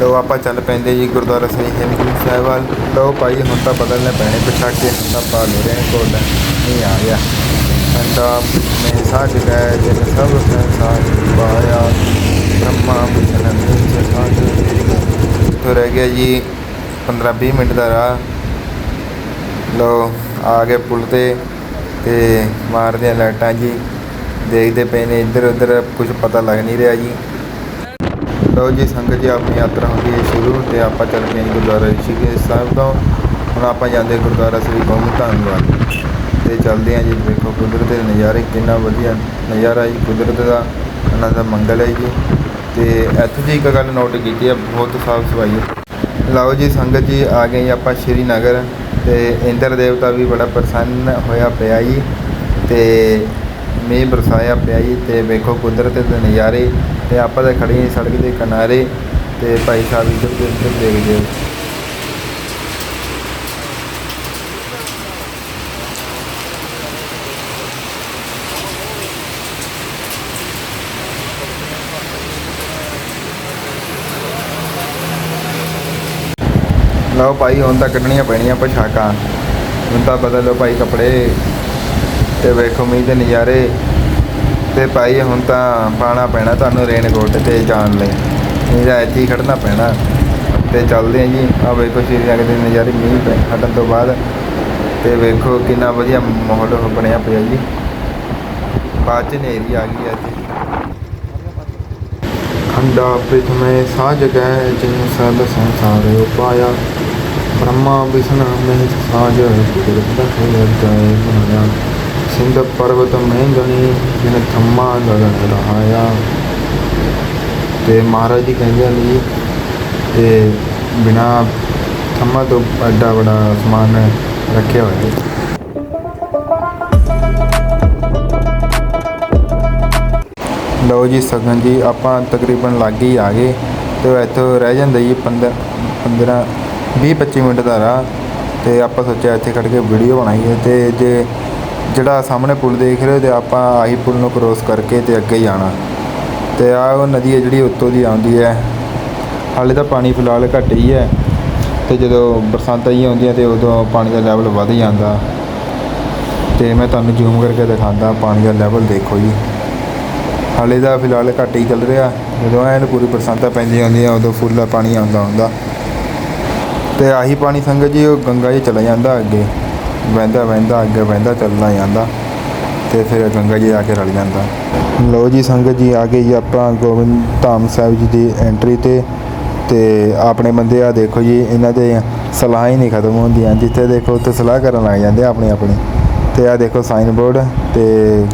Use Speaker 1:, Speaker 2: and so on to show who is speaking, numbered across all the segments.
Speaker 1: ਲੋ ਆਪਾਂ ਚੱਲ ਪੈਂਦੇ ਜੀ ਗੁਰਦੁਆਰਾ ਸ੍ਰੀ ਹੇਮਕੁੰਟ ਸਾਹਿਬ ਵੱਲ। ਲੋ ਭਾਈ, ਹੁਣ ਤਾਂ ਬਦਲਨੇ ਪੈਣੇ ਪਛਾਕੇ ਹੁਣ ਤਾਂ ਪਾ ਲੈ ਰਹੇ ਕੋਲ। ਨਹੀਂ ਆ ਗਿਆ। ਅੰਦਾ ਮੈਂ ਸਾਜ ਗਏ ਜਿਨ ਸਭ ਸੰਸਾਰ ਪਾਇਆ। ਬ੍ਰਹਮਾ ਵਿਸ਼ਨ ਵਿੱਚ ਸਾਜ ਤੋਂ ਰਹਿ ਗਿਆ ਜੀ 15 20 ਮਿੰਟ ਦਾ ਰਾਹ। ਲੋ ਆ ਗਏ ਪੁਲ ਤੇ ਤੇ ਮਾਰਦੇ ਆ ਲਾਈਟਾਂ ਜੀ। ਦੇਖਦੇ ਪਏ ਨੇ ਇੱਧਰ ਉੱਧਰ ਕੁਝ ਪਤਾ ਲੱਗ ਨਹੀਂ ਰਿਹਾ ਜੀ। ਲਓ ਜੀ, ਸੰਗਤ ਜੀ, ਆਪਣੀ ਯਾਤਰਾ ਹੁੰਦੀ ਹੈ ਸ਼ੁਰੂ ਤੇ ਆਪਾਂ ਚੱਲ ਪਏ ਹਾਂ ਗੁਰਦੁਆਰਾ ਰਿਸ਼ੀਕੇਸ਼ ਸਾਹਿਬ ਤੋਂ। ਹੁਣ ਆਪਾਂ ਜਾਂਦੇ ਗੁਰਦੁਆਰਾ ਸ੍ਰੀ ਗੋਬਿੰਦ ਧਾਮ ਵੱਲ ਤੇ ਚੱਲਦੇ ਹਾਂ ਜੀ, ਦੇਖੋ ਕੁਦਰਤ ਦੇ ਨਜ਼ਾਰੇ ਕਿੰਨਾ ਵਧੀਆ ਨਜ਼ਾਰਾ ਜੀ, ਕੁਦਰਤ ਦਾ ਉਹਨਾਂ ਦਾ ਮੰਗਲ ਹੈ ਜੀ। ਤੇ ਇੱਥੇ ਜੀ ਇੱਕ ਗੱਲ ਨੋਟ ਕੀਤੀ ਹੈ, ਬਹੁਤ ਸਾਫ਼ ਸਫ਼ਾਈ ਹੈ। ਲਓ ਜੀ, ਸੰਗਤ ਜੀ, ਆ ਗਏ ਜੀ ਆਪਾਂ ਸ਼੍ਰੀਨਗਰ ਤੇ ਇੰਦਰ ਦੇਵਤਾ ਵੀ ਬੜਾ ਪ੍ਰਸੰਨ ਹੋਇਆ ਪਿਆ ਜੀ ਤੇ ਮੀਂਹ ਬਰਸਾਇਆ ਪਿਆ ਜੀ ਤੇ ਵੇਖੋ ਕੁਦਰਤ ਦੇ ਨਜ਼ਾਰੇ ਤੇ ਆਪਾਂ ਤਾਂ ਖੜੇ ਹਾਂ ਸੜਕ ਦੇ ਕਿਨਾਰੇ ਤੇ ਭਾਈ ਸਾਹਿਬ ਇੱਧਰ ਦੇ ਉੱਧਰ ਦੇਖਦੇ ਹੋ। ਲਓ ਭਾਈ, ਹੁਣ ਤਾਂ ਕੱਢਣੀਆਂ ਪੈਣੀਆਂ ਪੋਸ਼ਾਕਾਂ। ਹੁਣ ਤਾਂ ਬਦਲੋ ਭਾਈ ਕੱਪੜੇ ਤੇ ਵੇਖੋ ਮੀਂਹ ਦੇ ਨਜ਼ਾਰੇ। ਤੇ ਭਾਈ ਹੁਣ ਤਾਂ ਪਾਣਾ ਪੈਣਾ ਤੁਹਾਨੂੰ ਰੇਨਕੋਟ ਤੇ ਜਾਣ ਲਈ। ਨਹੀਂ ਤਾਂ ਇੱਥੇ ਹੀ ਖੜਨਾ ਪੈਣਾ। ਤੇ ਚੱਲਦੇ ਆ ਜੀ। ਆ ਵੇਖੋ ਸ਼੍ਰੀਨਗਰ ਦੇ ਨਜ਼ਾਰੇ ਮੀਂਹ ਪੈ ਹਟਣ ਤੋਂ ਬਾਅਦ। ਤੇ ਵੇਖੋ ਕਿੰਨਾ ਵਧੀਆ ਮਾਹੌਲ ਬਣਿਆ ਪਿਆ ਜੀ। ਬਾਅਦ ਚ ਨੇਰੀ ਆ ਗਈ ਅੱਜ ਖੰਡਾ ਪ੍ਰਿਥਮੇ ਸਾਜ ਗਏ ਜਿਨ ਸਦ ਸੰਸਾਰ ਉਪਾਇਆ। ਬ੍ਰਹਮਾ, ਵਿਸ਼ਨ, ਮਹਿ ਸਾਜ ਕੁਦਰਤ ਹੈ ਗਏ ਬਣਾਇਆ ਸਿੰਧ ਪਰਵਤ ਮਹਿੰਗਣੀ ਜਿਨ ਥੰਮਾ ਗਗਨ ਰਹਾਇਆ ਤੇ ਮਹਾਰਾਜ ਜੀ ਕਹਿੰਦੇ ਹਨ ਜੀ ਤੇ ਬਿਨਾ ਥੰਮਾ ਤੋਂ ਐਡਾ ਬੜਾ ਸਮਾਨ ਰੱਖਿਆ ਹੋਇਆ ਹੈ ਲਓ ਜੀ ਸਗਨ ਜੀ, ਆਪਾਂ ਤਕਰੀਬਨ ਲਾਗੇ ਹੀ ਆ ਗਏ। ਤੇ ਇੱਥੋਂ ਰਹਿ ਜਾਂਦਾ ਜੀ 15 15 20 25 ਮਿੰਟ ਦਾ ਰਾਹ। ਤੇ ਆਪਾਂ ਸੋਚਿਆ ਇੱਥੇ ਖੜ ਕੇ ਵੀਡੀਓ ਬਣਾਈਏ। ਤੇ ਜੇ ਜਿਹੜਾ ਸਾਹਮਣੇ ਪੁਲ ਦੇਖ ਰਹੇ ਹੋ ਤੇ ਆਪਾਂ ਆਹੀ ਪੁਲ ਨੂੰ ਕ੍ਰੋਸ ਕਰਕੇ ਤੇ ਅੱਗੇ ਜਾਣਾ। ਤੇ ਆ ਉਹ ਨਦੀ ਹੈ ਜਿਹੜੀ ਉੱਤੋਂ ਦੀ ਆਉਂਦੀ ਹੈ। ਹਾਲੇ ਤਾਂ ਪਾਣੀ ਫਿਲਹਾਲ ਘੱਟ ਹੀ ਹੈ। ਤੇ ਜਦੋਂ ਬਰਸਾਤਾਂ ਹੀ ਆਉਂਦੀਆਂ ਤੇ ਉਦੋਂ ਪਾਣੀ ਦਾ ਲੈਵਲ ਵੱਧ ਜਾਂਦਾ। ਤੇ ਮੈਂ ਤੁਹਾਨੂੰ ਜ਼ੂਮ ਕਰਕੇ ਦਿਖਾਉਂਦਾ ਪਾਣੀ ਦਾ ਲੈਵਲ ਦੇਖੋ ਜੀ। ਹਾਲੇ ਦਾ ਫਿਲਹਾਲ ਘੱਟ ਹੀ ਚੱਲ ਰਿਹਾ। ਜਦੋਂ ਐਨ ਪੂਰੀ ਬਰਸਾਤਾਂ ਪੈਂਦੀਆਂ ਹੁੰਦੀਆਂ ਉਦੋਂ ਫੁੱਲ ਪਾਣੀ ਆਉਂਦਾ ਹੁੰਦਾ ਤੇ ਆਹੀ ਪਾਣੀ ਸੰਗਤ ਜੀ ਉਹ ਗੰਗਾ ਜੀ ਚਲਾ ਜਾਂਦਾ ਅੱਗੇ। ਵਹਿੰਦਾ ਵਹਿੰਦਾ ਅੱਗੇ ਵਹਿੰਦਾ ਚੱਲਦਾ ਜਾਂਦਾ ਤੇ ਫਿਰ ਗੰਗਾ ਜੀ ਆ ਕੇ ਰਲ ਜਾਂਦਾ। ਲੋ ਜੀ ਸੰਗਤ ਜੀ, ਆ ਗਏ ਜੀ ਆਪਾਂ ਗੋਬਿੰਦ ਧਾਮ ਸਾਹਿਬ ਜੀ ਦੀ ਐਂਟਰੀ ਤੇ ਤੇ ਆਪਣੇ ਬੰਦੇ ਆ ਦੇਖੋ ਜੀ, ਇਹਨਾਂ ਦੇ ਸਲਾਹ ਹੀ ਨਹੀਂ ਖਤਮ ਹੁੰਦੀਆਂ। ਜਿੱਥੇ ਦੇਖੋ ਉੱਥੇ ਸਲਾਹ ਕਰਨ ਲੱਗ ਜਾਂਦੇ ਆ ਆਪਣੀ ਆਪਣੀ। ਤੇ ਆ ਦੇਖੋ ਸਾਈਨ ਬੋਰਡ ਤੇ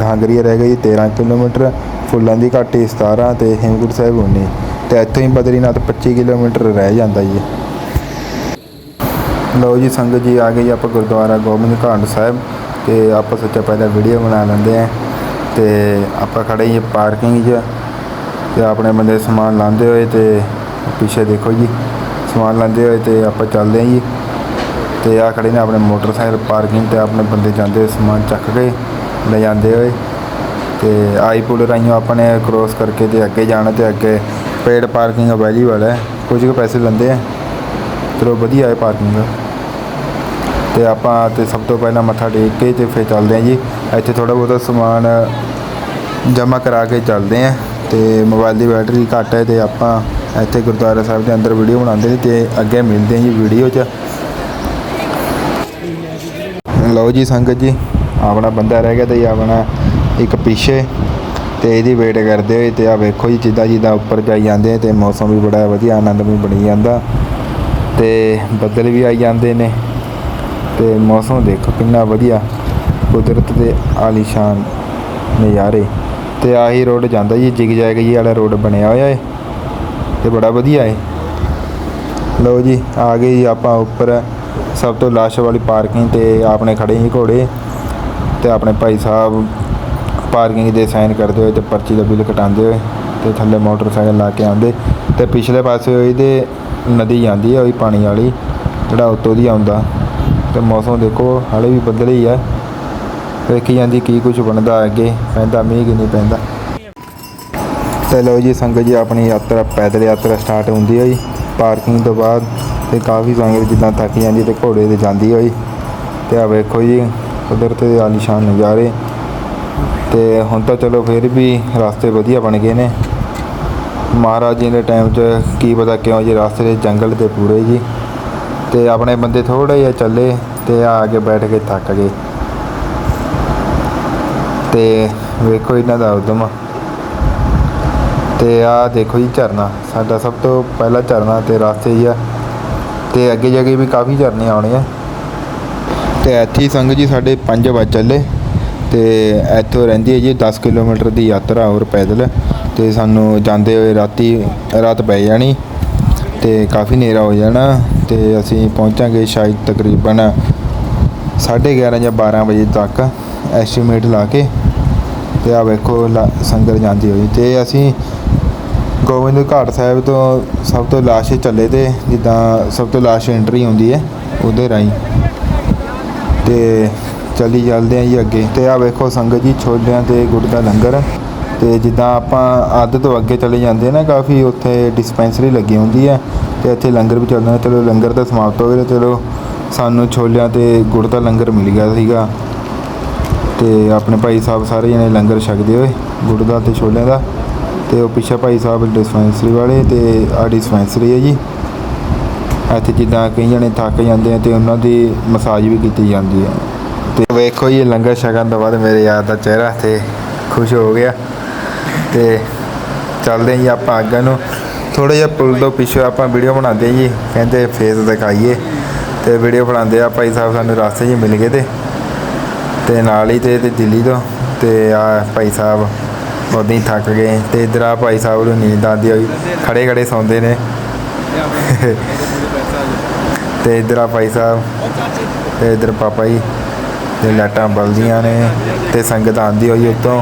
Speaker 1: ਘਾਂਗਰੀ ਰਹਿ ਗਈ 13 ਕਿਲੋਮੀਟਰ, ਫੁੱਲਾਂ ਦੀ ਘਾਟੀ 17 ਤੇ ਹੇਮਕੁੰਟ ਸਾਹਿਬ 19 ਤੇ ਇੱਥੋਂ ਹੀ ਬਦਰੀਨਾਥ 25 ਕਿਲੋਮੀਟਰ ਰਹਿ ਜਾਂਦਾ ਜੀ। ਲਓ ਜੀ, ਸੰਗਤ ਜੀ ਆ ਗਈ ਆਪਾਂ ਗੁਰਦੁਆਰਾ ਗੋਬਿੰਦ ਘਾਟ ਸਾਹਿਬ ਤੇ ਆਪਾਂ ਸੋਚਿਆ ਪਹਿਲਾਂ ਵੀਡੀਓ ਬਣਾ ਲੈਂਦੇ ਆ ਤੇ ਆਪਾਂ ਖੜੇ ਜੀ ਪਾਰਕਿੰਗ 'ਚ ਤੇ ਆਪਣੇ ਬੰਦੇ ਸਮਾਨ ਲਾਉਂਦੇ ਹੋਏ ਤੇ ਪਿੱਛੇ ਦੇਖੋ ਜੀ, ਸਮਾਨ ਲਾਉਂਦੇ ਹੋਏ ਤੇ ਆਪਾਂ ਚੱਲਦੇ ਆ ਜੀ ਤੇ ਆ ਖੜੇ ਨੇ ਆਪਣੇ ਮੋਟਰਸਾਈਕਲ ਪਾਰਕਿੰਗ ਤੇ ਆਪਣੇ ਬੰਦੇ ਜਾਂਦੇ ਹੋਏ ਸਮਾਨ ਚੱਕ ਕੇ ਲੈ ਜਾਂਦੇ ਹੋਏ ਤੇ ਆਈ ਪੁਲ ਰਾਈਓ ਆਪਣੇ ਕ੍ਰੋਸ ਕਰਕੇ ਤੇ ਅੱਗੇ ਜਾਣਾ ਤੇ ਅੱਗੇ ਪੇਡ ਪਾਰਕਿੰਗ ਅਵੇਲੇਬਲ ਹੈ, ਕੁਝ ਕੁ ਪੈਸੇ ਲੈਂਦੇ ਆ, ਚਲੋ ਵਧੀਆ ਹੈ ਪਾਰਕਿੰਗ ਤੇ ਆਪਾਂ ਤੇ ਸਭ ਤੋਂ ਪਹਿਲਾਂ ਮੱਥਾ ਟੇਕ ਕੇ ਤੇ ਫਿਰ ਚੱਲਦੇ ਆ ਜੀ। ਇੱਥੇ ਥੋੜਾ ਬਹੁਤਾ ਸਮਾਨ ਜਮ੍ਹਾਂ ਕਰਾ ਕੇ ਚੱਲਦੇ ਆ ਤੇ ਮੋਬਾਈਲ ਦੀ ਬੈਟਰੀ ਘੱਟ ਹੈ ਤੇ ਆਪਾਂ ਇੱਥੇ ਗੁਰਦੁਆਰਾ ਸਾਹਿਬ ਦੇ ਅੰਦਰ ਵੀਡੀਓ ਬਣਾਉਂਦੇ ਨੇ ਤੇ ਅੱਗੇ ਮਿਲਦੇ ਆ ਜੀ ਵੀਡੀਓ 'ਚ। ਲਓ ਜੀ ਸੰਗਤ ਜੀ, ਆਪਣਾ ਬੰਦਾ ਰਹਿ ਗਿਆ ਤੇ ਜੀ ਆਪਣਾ ਇੱਕ ਪਿੱਛੇ ਤੇ ਇਹਦੀ ਵੇਟ ਕਰਦੇ ਹੋਏ ਤੇ ਆ ਵੇਖੋ ਜੀ ਜਿੱਦਾਂ ਜਿੱਦਾਂ ਉੱਪਰ ਜਾਈ ਜਾਂਦੇ ਆ ਤੇ ਮੌਸਮ ਵੀ ਬੜਾ ਵਧੀਆ ਆਨੰਦਮਈ ਬਣੀ ਜਾਂਦਾ ਤੇ ਬੱਦਲ ਵੀ ਆਈ ਜਾਂਦੇ ਨੇ। ਤੇ ਮੌਸਮ ਦੇਖੋ, ਕਿੰਨਾ ਵਧੀਆ ਕੁਦਰਤ ਦੇ ਆਲੀਸ਼ਾਨ ਨਜ਼ਾਰੇ। ਤੇ ਆਹੀ ਰੋਡ ਜਾਂਦਾ ਜੀ, ਜਿਗ ਜੈਗ ਜੀ ਵਾਲਾ ਰੋਡ ਬਣਿਆ ਹੋਇਆ ਏ। ਤੇ ਬੜਾ ਵਧੀਆ ਏ। ਲਓ ਜੀ, ਆ ਗਏ ਜੀ ਆਪਾਂ ਉੱਪਰ, ਸਭ ਤੋਂ ਲਾਸ਼ ਵਾਲੀ ਪਾਰਕਿੰਗ ਤੇ ਆਪਣੇ ਖੜੇ ਜੀ ਘੋੜੇ। ਤੇ ਆਪਣੇ ਭਾਈ ਸਾਹਿਬ ਪਾਰਕਿੰਗ ਦੇ ਸਾਈਨ ਕਰਦੇ ਹੋਏ ਤੇ ਪਰਚੀ ਦਾ ਬਿੱਲ ਕਟਾਉਂਦੇ ਹੋਏ ਤੇ ਥੱਲੇ ਮੋਟਰਸਾਈਕਲ ਲਾ ਕੇ ਆਉਂਦੇ। ਤੇ ਪਿਛਲੇ ਪਾਸੇ ਇਹਦੇ ਨਦੀ ਜਾਂਦੀ ਹੈ ਉਹੀ ਪਾਣੀ ਵਾਲੀ, ਜਿਹੜਾ ਉੱਤੋਂ ਦੀ ਆਉਂਦਾ। ਤੇ ਮੌਸਮ ਦੇਖੋ, ਹਾਲੇ ਵੀ ਬੱਦਲ ਹੀ ਹੈ ਵੇਖੀ ਜਾਂਦੀ ਕੀ ਕੁਝ ਬਣਦਾ ਅੱਗੇ, ਪੈਂਦਾ ਮੀਂਹ ਕਿ ਨਹੀਂ ਪੈਂਦਾ। ਤੇ ਲਓ ਜੀ ਸੰਗਤ ਜੀ, ਆਪਣੀ ਯਾਤਰਾ, ਪੈਦਲ ਯਾਤਰਾ ਸਟਾਰਟ ਹੁੰਦੀ ਹੈ ਜੀ ਪਾਰਕਿੰਗ ਤੋਂ ਬਾਅਦ ਤੇ ਕਾਫੀ ਸੰਗਤ ਜਿੱਦਾਂ ਥੱਕ ਜਾਂਦੀ ਤੇ ਘੋੜੇ ਤੇ ਜਾਂਦੀ ਹੋਈ। ਤੇ ਆ ਵੇਖੋ ਜੀ ਕੁਦਰਤ ਦੇ ਆਲੀਸ਼ਾਨ ਨਜ਼ਾਰੇ। ਤੇ ਹੁਣ ਤਾਂ ਚਲੋ ਫਿਰ ਵੀ ਰਸਤੇ ਵਧੀਆ ਬਣ ਗਏ ਨੇ। ਮਹਾਰਾਜ ਜੀ ਦੇ ਟਾਈਮ 'ਚ ਕੀ ਪਤਾ ਕਿਉਂ ਜੀ, ਰਸਤੇ ਦੇ ਜੰਗਲ ਤੇ ਪੂਰੇ ਜੀ। ਤੇ ਆਪਣੇ ਬੰਦੇ ਥੋੜਾ ਜਿਹਾ ਚੱਲੇ ਤੇ ਆ ਕੇ ਬੈਠ ਕੇ ਥੱਕ ਗਏ। ਤੇ ਵੇਖੋ ਇਹਨਾਂ ਦਾ ਉਦਮ। ਤੇ ਆ ਦੇਖੋ ਜੀ ਝਰਨਾ, ਸਾਡਾ ਸਭ ਤੋਂ ਪਹਿਲਾ ਝਰਨਾ ਤੇ ਰਸਤੇ ਹੀ ਆ। ਤੇ ਅੱਗੇ ਜਾ ਕੇ ਵੀ ਕਾਫੀ ਝਰਨੇ ਆਉਣੇ ਆ। ਤੇ ਇੱਥੇ ਹੀ ਸੰਗਤ ਜੀ ਸਾਡੇ 5 ਵਜੇ ਚੱਲੇ ਤੇ ਇੱਥੋਂ ਰਹਿੰਦੀ ਹੈ ਜੀ 10 ਕਿਲੋਮੀਟਰ ਦੀ ਯਾਤਰਾ ਹੋਰ ਪੈਦਲ। ਤੇ ਸਾਨੂੰ ਜਾਂਦੇ ਹੋਏ ਰਾਤੀ ਰਾਤ ਪੈ ਜਾਣੀ। ਤੇ ਕਾਫੀ ਹਨੇਰਾ ਹੋ ਜਾਣਾ ਤੇ ਅਸੀਂ ਪਹੁੰਚਾਂਗੇ ਸ਼ਾਇਦ ਤਕਰੀਬਨ 11:30 ਜਾਂ 12 ਵਜੇ ਤੱਕ ਐਸਟੀਮੇਟ ਲਾ ਕੇ ਤੇ ਆ ਵੇਖੋ ਲਾ- ਸੰਗਤ ਜਾਂਦੀ ਹੋਈ ਤੇ ਅਸੀਂ ਗੋਬਿੰਦ ਘਾਟ ਸਾਹਿਬ ਤੋਂ ਸਭ ਤੋਂ ਲਾਸ਼ ਚੱਲੇ ਤੇ ਜਿੱਦਾਂ ਸਭ ਤੋਂ ਲਾਸ਼ ਐਂਟਰੀ ਹੁੰਦੀ ਹੈ ਉਹਦੇ ਰਾਹੀਂ ਤੇ ਚੱਲੀ ਚੱਲਦੇ ਆ ਜੀ ਅੱਗੇ ਤੇ ਆ ਵੇਖੋ ਸੰਗਤ ਜੀ ਛੋਲਿਆਂ ਤੇ ਗੁੜ ਦਾ ਲੰਗਰ ਤੇ ਜਿੱਦਾਂ ਆਪਾਂ ਅੱਧ ਤੋਂ ਅੱਗੇ ਚਲੇ ਜਾਂਦੇ ਨਾ, ਕਾਫੀ ਉੱਥੇ ਡਿਸਪੈਂਸਰੀ ਲੱਗੀ ਹੁੰਦੀ ਹੈ ਤੇ ਇੱਥੇ ਲੰਗਰ ਵੀ ਚੱਲਦਾ, ਚਲੋ ਲੰਗਰ ਤਾਂ ਸਮਾਪਤ ਹੋ ਗਿਆ, ਚਲੋ ਸਾਨੂੰ ਛੋਲਿਆਂ ਤੇ ਗੁੜ ਦਾ ਲੰਗਰ ਮਿਲ ਗਿਆ ਸੀਗਾ। ਤੇ ਆਪਣੇ ਭਾਈ ਸਾਹਿਬ ਸਾਰੇ ਜਣੇ ਲੰਗਰ ਛਕਦੇ ਹੋਏ, ਗੁੜ ਦਾ ਤੇ ਛੋਲਿਆਂ ਦਾ, ਤੇ ਉਹ ਪਿੱਛੇ ਭਾਈ ਸਾਹਿਬ ਡਿਸਪੈਂਸਰੀ ਵਾਲੇ ਤੇ ਆ ਡਿਸਪੈਂਸਰੀ ਹੈ ਜੀ। ਇੱਥੇ ਜਿੱਦਾਂ ਕਈ ਜਣੇ ਥੱਕ ਜਾਂਦੇ ਆ ਤੇ ਉਹਨਾਂ ਦੀ ਮਸਾਜ ਵੀ ਕੀਤੀ ਜਾਂਦੀ ਹੈ ਤੇ ਵੇਖੋ ਜੀ, ਲੰਗਰ ਛਕਣ ਤੋਂ ਬਾਅਦ ਮੇਰੇ ਯਾਰ ਦਾ ਚਿਹਰਾ ਤੇ ਖੁਸ਼ ਹੋ ਗਿਆ। ਤੇ ਚੱਲਦੇ ਹਾਂ ਜੀ ਆਪਾਂ ਅੱਗੇ ਨੂੰ। ਥੋੜਾ ਜਿਹਾ ਪੁਲ ਤੋਂ ਪਿੱਛੇ ਆਪਾਂ ਵੀਡੀਓ ਬਣਾਉਂਦੇ ਜੀ। ਕਹਿੰਦੇ ਫੇਸ ਦਿਖਾਈਏ। ਤੇ ਵੀਡੀਓ ਬਣਾਉਂਦੇ ਆ ਭਾਈ ਸਾਹਿਬ ਸਾਨੂੰ ਰਸਤੇ 'ਚ ਮਿਲ ਗਏ ਤੇ। ਤੇ ਨਾਲ ਹੀ ਤੇ ਦਿੱਲੀ ਤੋਂ। ਤੇ ਆ ਭਾਈ ਸਾਹਿਬ ਉਦੋਂ ਹੀ ਥੱਕ ਗਏ। ਤੇ ਇਧਰ ਆ ਭਾਈ ਸਾਹਿਬ ਨੂੰ ਨੀਂਦ ਆਉਂਦੀ ਹੋਈ ਖੜੇ ਖੜੇ ਸੌਂਦੇ ਨੇ। ਤੇ ਇਧਰ ਆ ਭਾਈ ਸਾਹਿਬ। ਤੇ ਇਧਰ ਪਾਪਾ ਜੀ, ਤੇ ਲਾਈਟਾਂ ਬਲਦੀਆਂ ਨੇ। ਤੇ ਸੰਗਤ ਆਂਦੀ ਹੋਈ ਉੱਤੋਂ।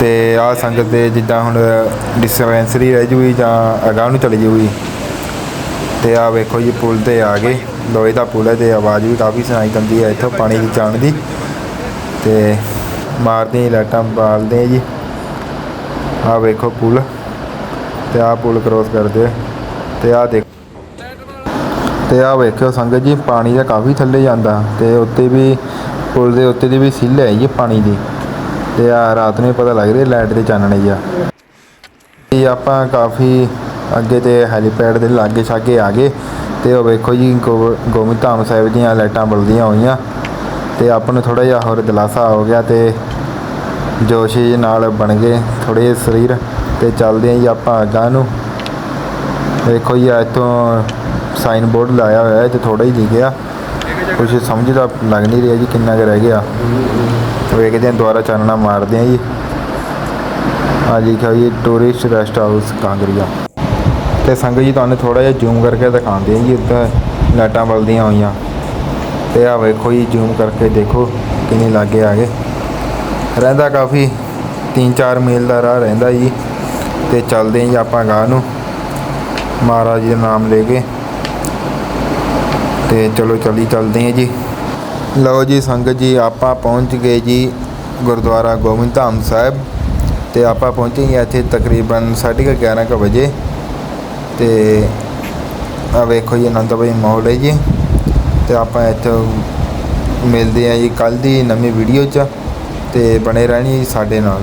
Speaker 1: ਤੇ ਆ ਸੰਗਤ ਦੇ ਜਿੱਦਾਂ ਹੁਣ ਡਿਸਪੈਂਸਰੀ ਰਹਿ ਜੂਗੀ ਜਾਂ ਅਗਾਂਹ ਨੂੰ ਚਲੀ ਜੂਗੀ ਤੇ ਆ ਵੇਖੋ ਜੀ, ਪੁਲ ਤੇ ਆ ਗਏ। ਲੋਹੇ ਦਾ ਪੁਲ ਹੈ ਤੇ ਆਵਾਜ਼ ਵੀ ਕਾਫੀ ਸੁਣਾਈ ਦਿੰਦੀ ਹੈ ਇੱਥੋਂ ਪਾਣੀ ਦੀ ਜਾਣ ਦੀ। ਤੇ ਮਾਰਦੇ ਹੀ ਲਾਈਟਾਂ, ਬਾਲਦੇ ਜੀ। ਆ ਵੇਖੋ ਪੁਲ। ਤੇ ਆ ਪੁਲ ਕ੍ਰੋਸ ਕਰਦੇ ਆ। ਤੇ ਆ ਦੇਖ ਤੇ ਆ ਵੇਖਿਓ ਸੰਗਤ ਜੀ, ਪਾਣੀ ਦਾ ਕਾਫੀ ਥੱਲੇ ਜਾਂਦਾ। ਤੇ ਉੱਤੇ ਵੀ ਪੁਲ ਦੇ ਉੱਤੇ ਦੀ ਵੀ ਸਿੱਲ ਹੈ ਜੀ ਪਾਣੀ ਦੀ। ਤੇ ਆ ਰਾਤ ਨੂੰ ਹੀ ਪਤਾ ਲੱਗ ਰਿਹਾ ਲਾਈਟ ਦੇ ਚਾਨਣੇ ਜੀ ਆ। ਜੀ ਆਪਾਂ ਕਾਫੀ ਅੱਗੇ ਤੇ ਹੈਲੀਪੈਡ ਦੇ ਲਾਗੇ ਛਾਗੇ ਆ ਗਏ ਤੇ ਉਹ ਵੇਖੋ ਜੀ ਗੋ- ਗੋਬਿੰਦ ਧਾਮ ਸਾਹਿਬ ਦੀਆਂ ਲਾਈਟਾਂ ਬਲਦੀਆਂ ਹੋਈਆਂ ਤੇ ਆਪਾਂ ਨੂੰ ਥੋੜਾ ਜਿਹਾ ਹੋਰ ਦਿਲਾਸਾ ਹੋ ਗਿਆ ਤੇ ਜੋਸ਼ ਨਾਲ ਬਣ ਗਏ ਥੋੜੇ ਜਿਹੇ ਸਰੀਰ ਤੇ ਚੱਲਦੇ ਆਂ ਜੀ ਆਪਾਂ ਅਗਾਂਹ ਨੂੰ। ਵੇਖੋ ਜੀ ਇੱਥੋਂ ਸਾਈਨ ਬੋਰਡ ਲਾਇਆ ਹੋਇਆ ਹੈ ਤੇ ਥੋੜਾ ਹੀ ਲਿਖਿਆ ਕੁਝ ਸਮਝ ਤਾਂ ਲੱਗ ਨਹੀਂ ਰਿਹਾ ਜੀ ਕਿੰਨਾ ਕੁ ਰਹਿ ਗਿਆ। ਵੇਖਦੇ ਹਾਂ, ਦੁਬਾਰਾ ਚਾਨਣਾ ਮਾਰਦੇ ਹਾਂ ਜੀ। ਆ ਲਿਖਿਆ ਜੀ ਟੂਰਿਸਟ ਰੈਸਟ ਹਾਊਸ ਕਾਂਗਰੀਆ। ਤੇ ਸੰਗਤ ਜੀ, ਤੁਹਾਨੂੰ ਥੋੜਾ ਜਿਹਾ ਜ਼ੂਮ ਕਰਕੇ ਦਿਖਾਉਂਦੇ ਆ ਜੀ ਉੱਤੇ ਲਾਈਟਾਂ ਬਲਦੀਆਂ ਹੋਈਆਂ। ਤੇ ਆ ਵੇਖੋ ਜੀ ਜ਼ੂਮ ਕਰਕੇ ਦੇਖੋ ਕਿੰਨੇ ਲਾਗੇ ਆ ਗਏ। ਰਹਿੰਦਾ ਕਾਫੀ 3-4 ਮੀਲ ਦਾ ਰਾਹ ਰਹਿੰਦਾ ਜੀ। ਤੇ ਚੱਲਦੇ ਹਾਂ ਜੀ ਆਪਾਂ ਗਾਹ ਨੂੰ। ਮਹਾਰਾਜ ਜੀ ਦਾ ਨਾਮ ਲੈ ਕੇ। ਤੇ ਚਲੋ, ਚੱਲੀ, ਚੱਲਦੇ ਹਾਂ ਜੀ। ਲਓ ਜੀ ਸੰਗਤ ਜੀ, ਆਪਾਂ ਪਹੁੰਚ ਗਏ ਜੀ ਗੁਰਦੁਆਰਾ ਗੋਬਿੰਦ ਧਾਮ ਸਾਹਿਬ ਤੇ ਆਪਾਂ ਪਹੁੰਚੇ ਹਾਂ ਇੱਥੇ ਤਕਰੀਬਨ 11:30 ਕੁ ਵਜੇ ਤੇ ਆ ਵੇਖੋ ਜੀ ਆਨੰਦ ਮਾਹੌਲ ਹੈ ਜੀ ਤੇ ਆਪਾਂ ਇੱਥੇ ਮਿਲਦੇ ਹਾਂ ਜੀ ਕੱਲ ਦੀ ਨਵੀਂ ਵੀਡੀਓ 'ਚ ਤੇ ਬਣੇ ਰਹਿਣੀ ਸਾਡੇ ਨਾਲ।